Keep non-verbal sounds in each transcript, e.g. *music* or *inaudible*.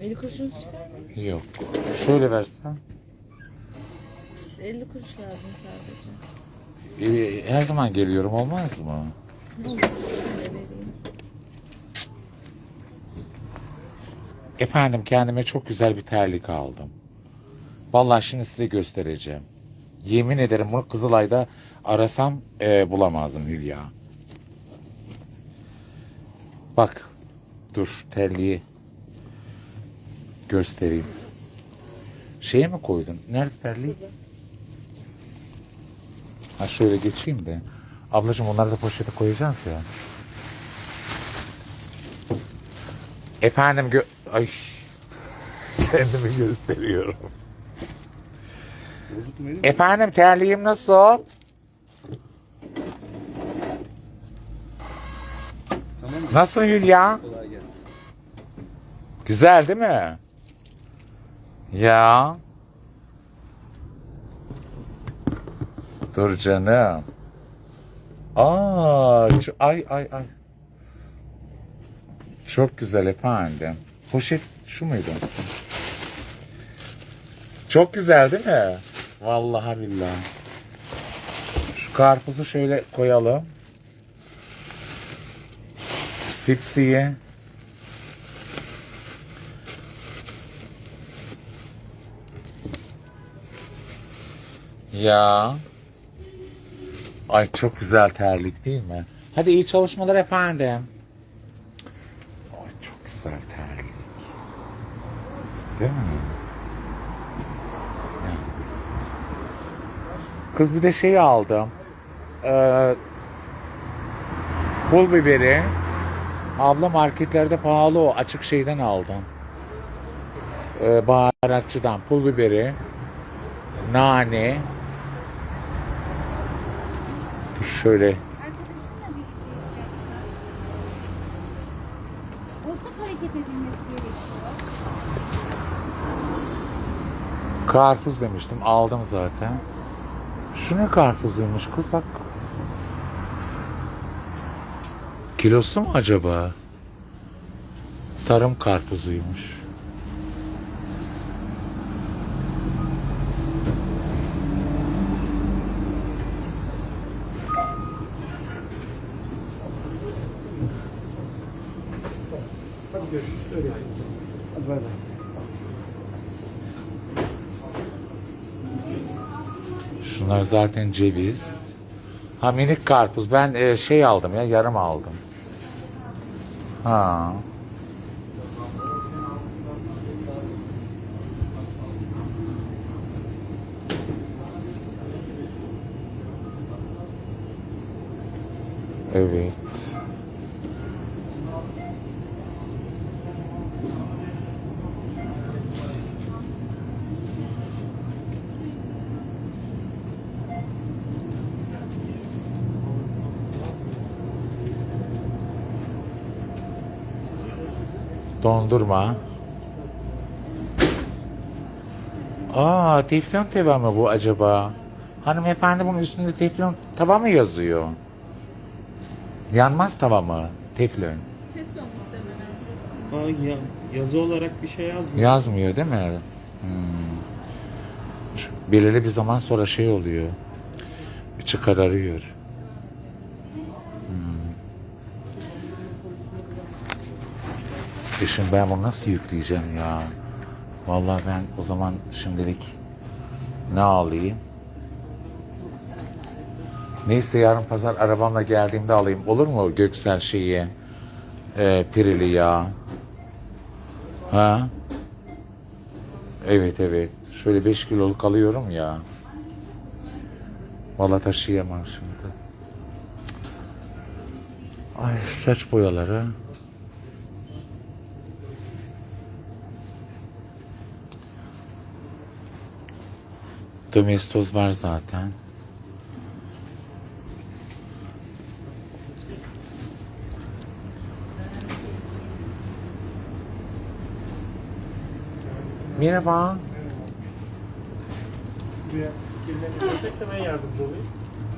50 kuruşunuz çıkar mı? Yok. Şöyle versen. 50 kuruş lazım sadece. Ee, her zaman geliyorum olmaz mı? Olur. Şöyle vereyim. Efendim kendime çok güzel bir terlik aldım. Vallahi şimdi size göstereceğim. Yemin ederim bunu Kızılay'da arasam e, bulamazdım Hülya. Bak. Dur terliği göstereyim. Şeye mi koydun? Nerede terlik? Ha şöyle geçeyim de. Ablacığım onları da poşete koyacağız ya. Efendim gö... Ay. *laughs* Kendimi gösteriyorum. Efendim terliğim nasıl? Tamam? Nasıl Hülya? Güzel değil mi? Ya. Dur canım. Aa, ay ay ay. Çok güzel efendim. Poşet şu muydu? Çok güzel değil mi? Vallahi billahi. Şu karpuzu şöyle koyalım. Sipsiye. Ya. Ay çok güzel terlik değil mi? Hadi iyi çalışmalar efendim. Ay çok güzel terlik. Değil mi? Kız bir de şey aldım. Ee, pul biberi. Abla marketlerde pahalı o. Açık şeyden aldım. Ee, baharatçıdan pul biberi. Nane. Şöyle. Ortak hareket edilmesi gerekiyor. Karpuz demiştim. Aldım zaten. Şu ne karpuzuymuş kız bak. Kilosu mu acaba? Tarım karpuzuymuş. Görüşürüz. Öyle yapalım. Hadi bay bay. Şunlar zaten ceviz. Ha minik karpuz. Ben e, şey aldım ya yarım aldım. Ha. Evet. Dondurma. Aa, teflon tava mı bu acaba? Hanımefendi bunun üstünde teflon tava mı yazıyor? Yanmaz tava mı? Teflon. Teflon muhtemelen. Aa, ya, yazı olarak bir şey yazmıyor. Yazmıyor değil mi? Hmm. Belirli bir zaman sonra şey oluyor. İçi kararıyor. Şimdi ben bunu nasıl yükleyeceğim ya? Vallahi ben o zaman şimdilik ne alayım? Neyse yarın pazar arabamla geldiğimde alayım. Olur mu Göksel şeyi? E, pirili yağ. Ha? Evet evet. Şöyle 5 kiloluk alıyorum ya. Vallahi taşıyamam şimdi. Ay saç boyaları. Domestos var zaten. Merhaba. Buraya yardımcı olayım.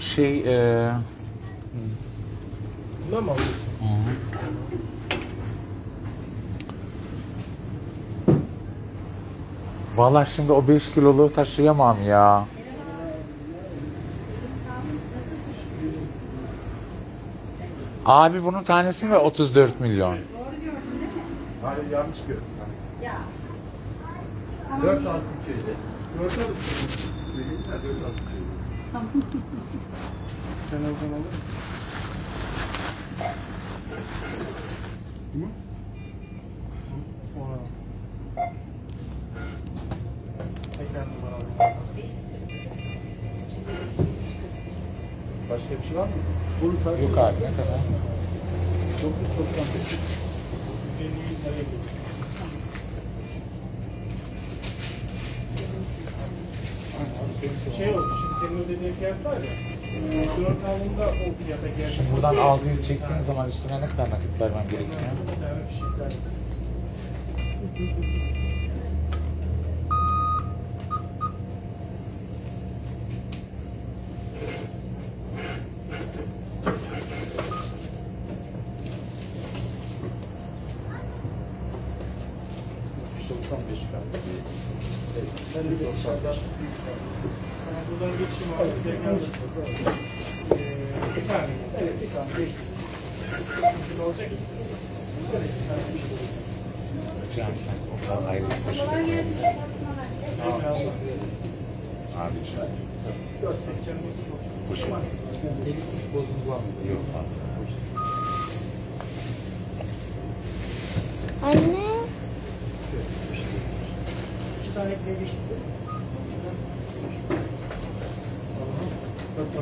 Şey, e, Bundan mı alacaksınız? Vallahi şimdi o 5 kiloluğu taşıyamam ya. Abi bunun tanesi mi 34 milyon? Hayır yanlış gördüm. Ya. Dört altı içeydi. Dört altı içeydi. Dört altı içeydi. Sen oradan alır mısın? Hı? Ona. Başka bir şey var mı? Bunu takip Yok abi ne kadar? 995. 150 bin liraya geliyor. Şey oldu, şimdi senin ödediğin fiyat var ya, dört aldığında o fiyata gelmiş. Şimdi buradan 600 çektiğin zaman üstüne ne kadar nakit vermem gerekiyor? Bir tane fişekler. Doksan beş kaldı. Evet, sen de dışarıdan Tamam, buradan geçeyim abi, bize gelmesin. Ee, bir tane. Evet, bir tane. Beş. Şurada olacak mı? Evet, bir tane. Sen ondan ayrı bir poşet. Kolay gelsin. Çalışmalar. Eyvallah. Abiciğim. 480 Poşet. Eli kuş bozuldu var mı? Yok abi. Anne. İki tane ekmeğe geçti. Bak parça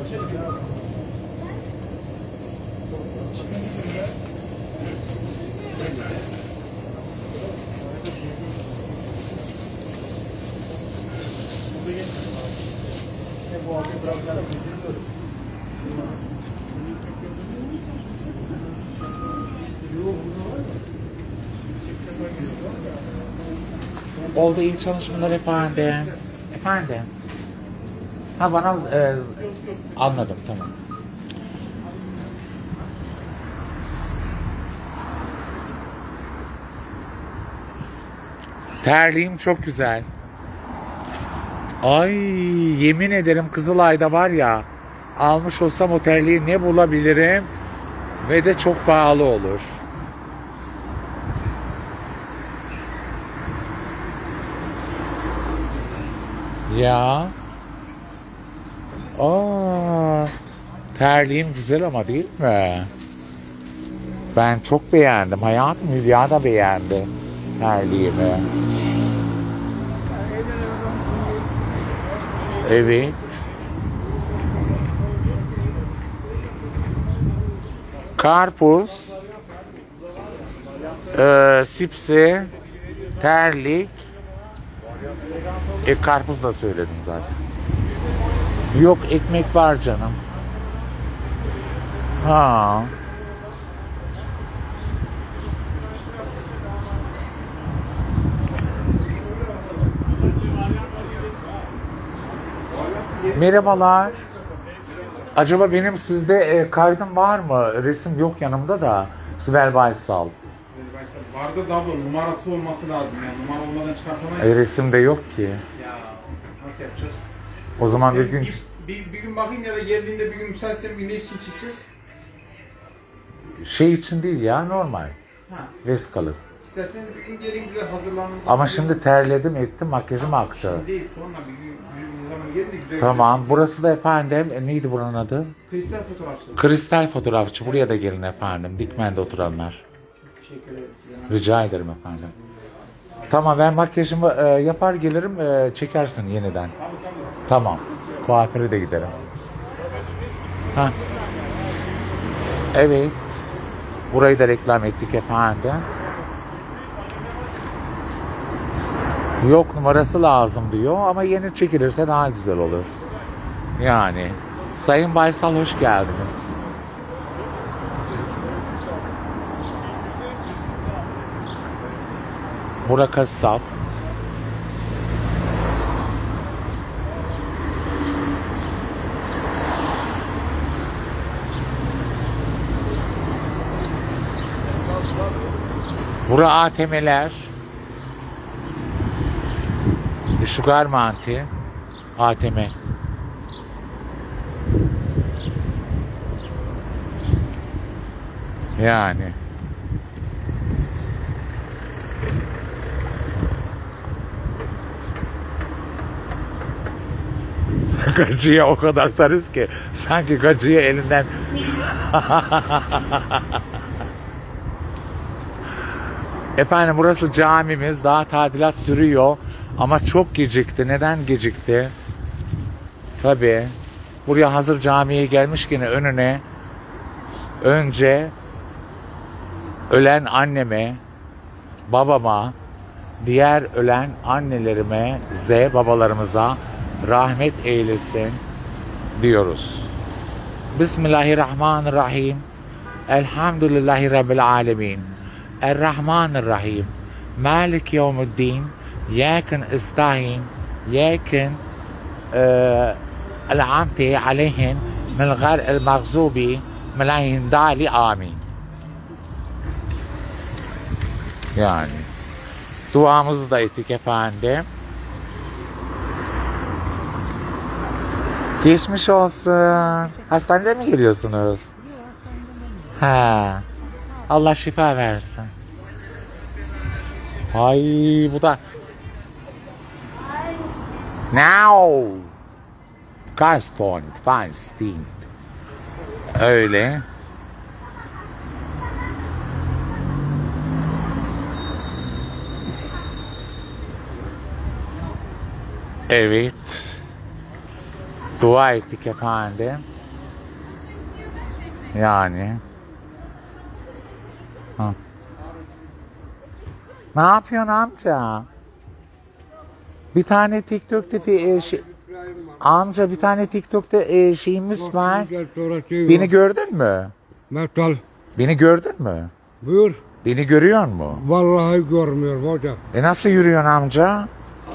güzel. Çıkın gidin ya. Burada geçsin abi. İşte Oldu iyi çalışmalar efendim. Efendim. Ha bana e, anladım tamam. Terliğim çok güzel. Ay yemin ederim Kızılay'da var ya almış olsam o terliği ne bulabilirim ve de çok pahalı olur. Ya. Aa, terliğim güzel ama değil mi? Ben çok beğendim. Hayatım Hülya da beğendi terliğimi. Evet. Karpuz, eee sipsi, terlik, e karpuz da söyledim zaten. Yok ekmek var canım. Ha. Merhabalar. Acaba benim sizde e, kaydım var mı? Resim yok yanımda da. Sibel Baysal. Vardı da bu numarası olması lazım yani numara olmadan çıkartamayız. E, resimde yok ki. Ya nasıl yapacağız? O zaman bir Bir, gün bir, bir, bir gün bakayım ya da geldiğinde bir gün müsaitsem bir ne için çıkacağız? şey için değil ya normal. Ha. Veskalı. İsterseniz bir gün gelin güzel hazırlanın. Ama şimdi terledim ettim makyajım aktı. Şimdi değil sonra bir gün, bir zaman gelin de güzel Tamam. Burası da efendim e, neydi buranın adı? Kristal fotoğrafçılık. Kristal fotoğrafçı. Buraya da gelin efendim. Dikmen'de oturanlar. Teşekkür ederiz size. Rica ederim efendim. Tamam ben makyajımı e, yapar gelirim e, çekersin yeniden. Tamam. Kuaföre de giderim. Ha. Evet. Burayı da reklam ettik efendim. Yok numarası lazım diyor ama yeni çekilirse daha güzel olur. Yani. Sayın Baysal hoş geldiniz. Burak Assap. Bura ATM'ler. Sugar Manti ATM. Yani. *laughs* Gacıya o kadar tarız ki sanki gacıya elinden *laughs* Efendim burası camimiz daha tadilat sürüyor ama çok gecikti. Neden gecikti? Tabi buraya hazır camiye gelmişken önüne önce ölen anneme, babama, diğer ölen annelerime, Z babalarımıza rahmet eylesin diyoruz. Bismillahirrahmanirrahim. Elhamdülillahi Rabbil alemin. Errahmanirrahim. Malik yevmuddin. Yakin istahin. Yakin العامتي عليهن من غير المغضوب ملايين دالي amin. Yani duamızı da ettik efendim. Geçmiş olsun. Hastanede mi geliyorsunuz? Ha. Allah şifa versin. Ay bu da Now. Gaston Feinstein. Öyle. Evet. Dua ettik efendim. Yani Ne yapıyorsun amca? Bir tane TikTok'ta bir, e, şey- amca bir tane TikTok'ta e, şeyimiz var. Şey Beni var. gördün mü? Metal. Beni gördün mü? Buyur. Beni görüyor mu? Vallahi görmüyorum hocam. E nasıl yürüyorsun amca?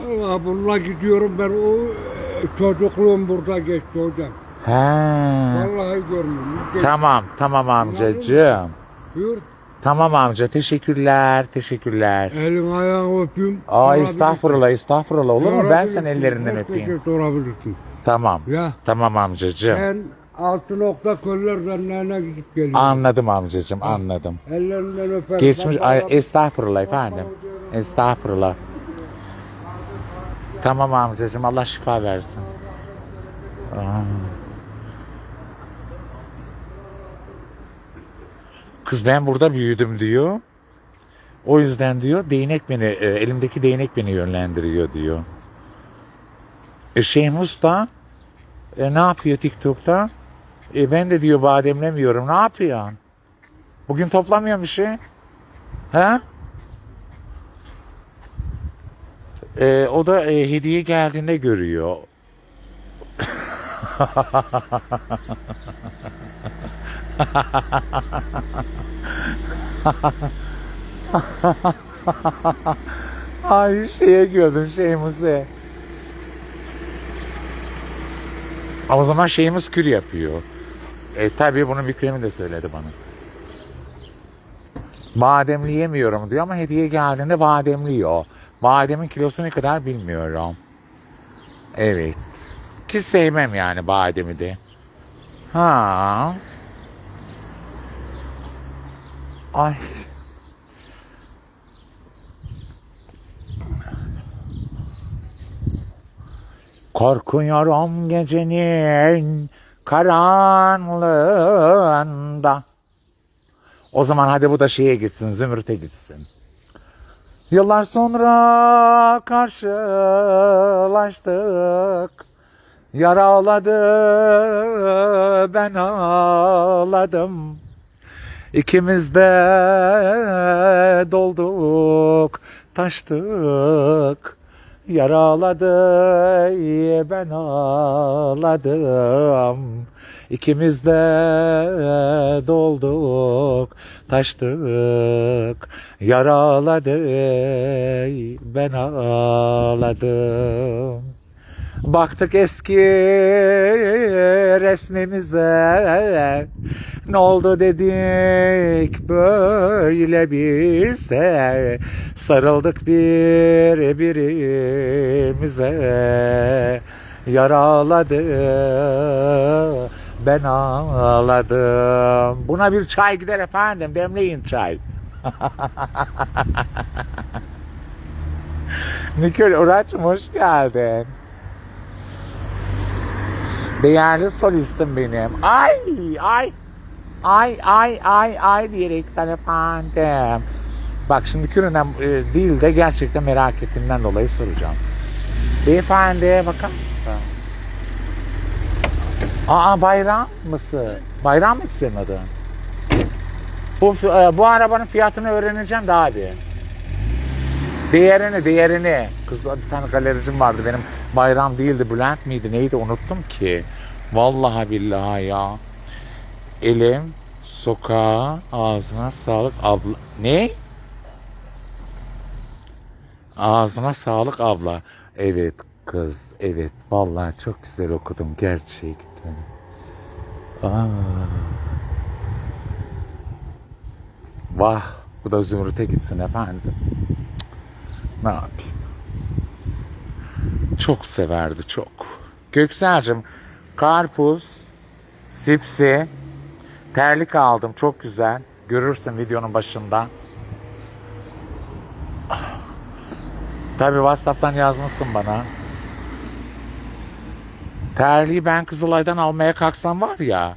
Allah bununla gidiyorum ben o e, çocukluğum burada geçti hocam. He. Vallahi görmüyorum. Tamam, tamam amcacığım. Buyur. Tamam amca, teşekkürler, teşekkürler. Elin ayağını öpeyim. Aa estağfurullah, estağfurullah. Olur mu? Ben senin ellerinden öpeyim. sorabilirsin. Tamam. Ya. Tamam amcacığım. Ben altı nokta köller zanlarına gidip geliyorum. Anladım amcacığım, anladım. Ellerinden öperim. Geçmiş, ay, estağfurullah efendim. Estağfurullah. Tamam amcacığım, Allah şifa versin. Aa. Kız ben burada büyüdüm diyor. O yüzden diyor değnek beni, e, elimdeki değnek beni yönlendiriyor diyor. E Şeyh Usta e, ne yapıyor TikTok'ta? E, ben de diyor bademlemiyorum. Ne yapıyorsun? Bugün toplamıyor bir şey. He? E, o da e, hediye geldiğinde görüyor. *laughs* *laughs* Ay şeye gördüm şey Muse. O zaman şeyimiz kür yapıyor. E tabi bunun Mükremi de söyledi bana. Bademli yemiyorum diyor ama hediye geldiğinde bademli yiyor. Bademin kilosu ne kadar bilmiyorum. Evet. Ki sevmem yani bademi de. Ha. Ay. Korkuyorum gecenin karanlığında. O zaman hadi bu da şeye gitsin, Zümrüt'e gitsin. Yıllar sonra karşılaştık. Yaraladı ben ağladım. İkimiz de dolduk, taştık. Yaraladı ben ağladım. İkimiz de dolduk, taştık. Yaraladı ben ağladım. Baktık eski resmimize. Ne oldu dedik böyle bize. Sarıldık birbirimize. Yaraladı ben ağladım. Buna bir çay gider efendim demleyin çay. *laughs* Nikol Uğraç'ım hoş geldin. Değerli solistim benim. Ay ay ay ay ay ay diyerekten efendim. Bak şimdi Kürünem e, değil de gerçekten merak ettiğimden dolayı soracağım. Beyefendi bakar mısın? Aa bayram mısın? Bayram mı senin adın? Bu, e, bu arabanın fiyatını öğreneceğim de abi. Değerini, değerini. Kız bir tane galericim vardı benim. Bayram değildi, Bülent miydi, neydi unuttum ki. Vallahi billahi ya. Elim, sokağa, ağzına sağlık abla. Ne? Ağzına sağlık abla. Evet kız, evet. Vallahi çok güzel okudum gerçekten. Aa. Vah, bu da Zümrüt'e gitsin efendim. Ne yapayım? Çok severdi çok. Göksel'cim karpuz, sipsi, terlik aldım çok güzel. Görürsün videonun başında. Tabi Whatsapp'tan yazmışsın bana. Terliği ben Kızılay'dan almaya kalksam var ya.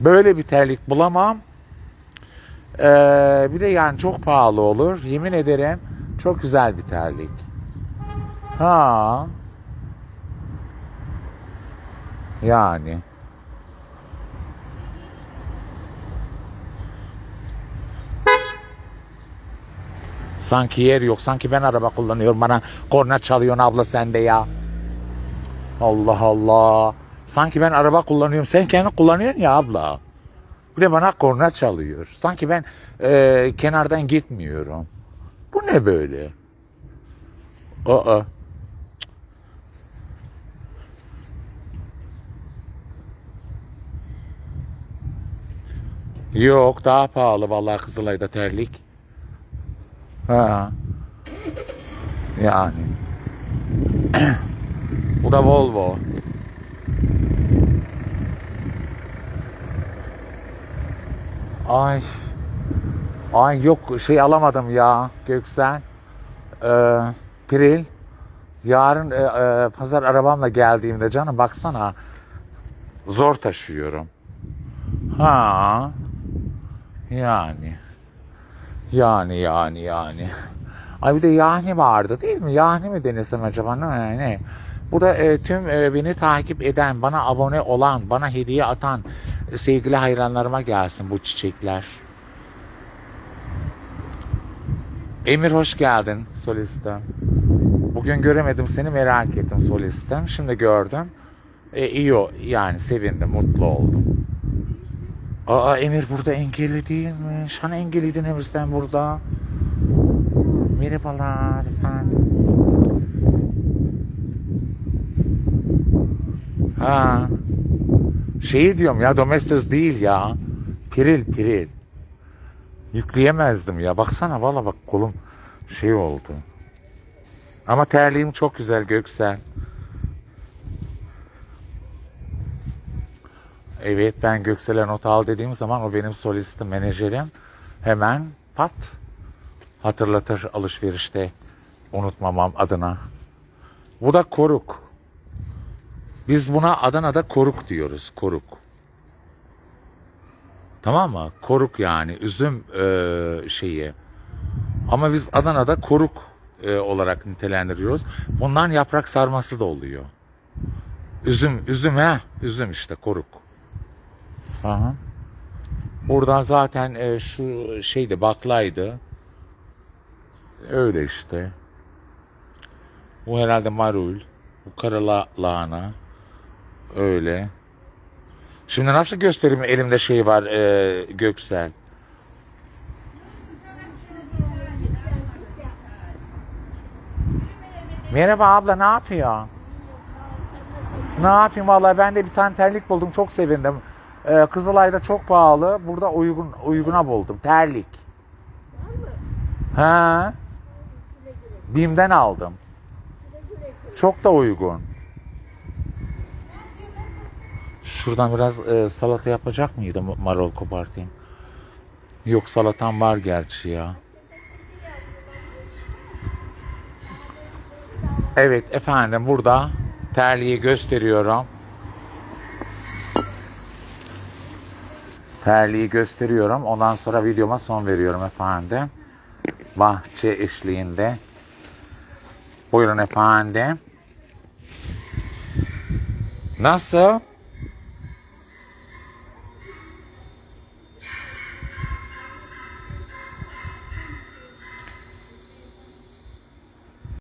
Böyle bir terlik bulamam. Ee, bir de yani çok pahalı olur. Yemin ederim çok güzel bir terlik. Ha. Yani. Sanki yer yok. Sanki ben araba kullanıyorum. Bana korna çalıyorsun abla sen de ya. Allah Allah. Sanki ben araba kullanıyorum. Sen kendi kullanıyorsun ya abla. Bir de bana korna çalıyor. Sanki ben e, kenardan gitmiyorum. Bu ne böyle? Aa. Yok daha pahalı vallahi Kızılay'da terlik. Ha. Yani. *clears throat* Bu da Volvo. Ay. Ay yok şey alamadım ya Göksel. Ee, Piril. Yarın e, e, pazar arabamla geldiğimde canım baksana. Zor taşıyorum. Ha. Yani. Yani yani yani. Ay bir de Yahni vardı değil mi? Yahni mi denesem acaba? Ne? ne? Bu da e, tüm e, beni takip eden, bana abone olan, bana hediye atan e, sevgili hayranlarıma gelsin bu çiçekler. Emir hoş geldin solistim. Bugün göremedim seni merak ettim solistim. Şimdi gördüm. E, iyi o yani sevindim, mutlu oldum. Aa Emir burada engelli değilmiş. Hani engelliydin Emir sen burada? Merhabalar efendim. Ha. Şeyi diyorum ya domestos değil ya. Piril piril. Yükleyemezdim ya. Baksana valla bak kolum şey oldu. Ama terliğim çok güzel Göksel. Evet ben Göksel'e not al dediğim zaman o benim solistim, menajerim. Hemen pat hatırlatır alışverişte unutmamam adına. Bu da koruk. Biz buna Adana'da koruk diyoruz. Koruk. Tamam mı? Koruk yani üzüm e, şeyi. Ama biz Adana'da koruk e, olarak nitelendiriyoruz. Bundan yaprak sarması da oluyor. Üzüm, üzüm ha, üzüm işte koruk. Aha. Buradan zaten e, şu şeydi baklaydı. Öyle işte. Bu herhalde marul. Bu kara la- lahana. Öyle. Şimdi nasıl göstereyim elimde şey var e, Göksel. Merhaba abla ne yapıyor? Ne yapayım vallahi ben de bir tane terlik buldum çok sevindim. Ee, Kızılay'da çok pahalı. Burada uygun uyguna buldum terlik. Ha? Bim'den aldım. Çok da uygun. Şuradan biraz e, salata yapacak mıydım marul kopartayım? Yok salatam var gerçi ya. Evet efendim burada terliği gösteriyorum. Terliği gösteriyorum. Ondan sonra videoma son veriyorum efendim. Bahçe eşliğinde. Buyurun efendim. Nasıl?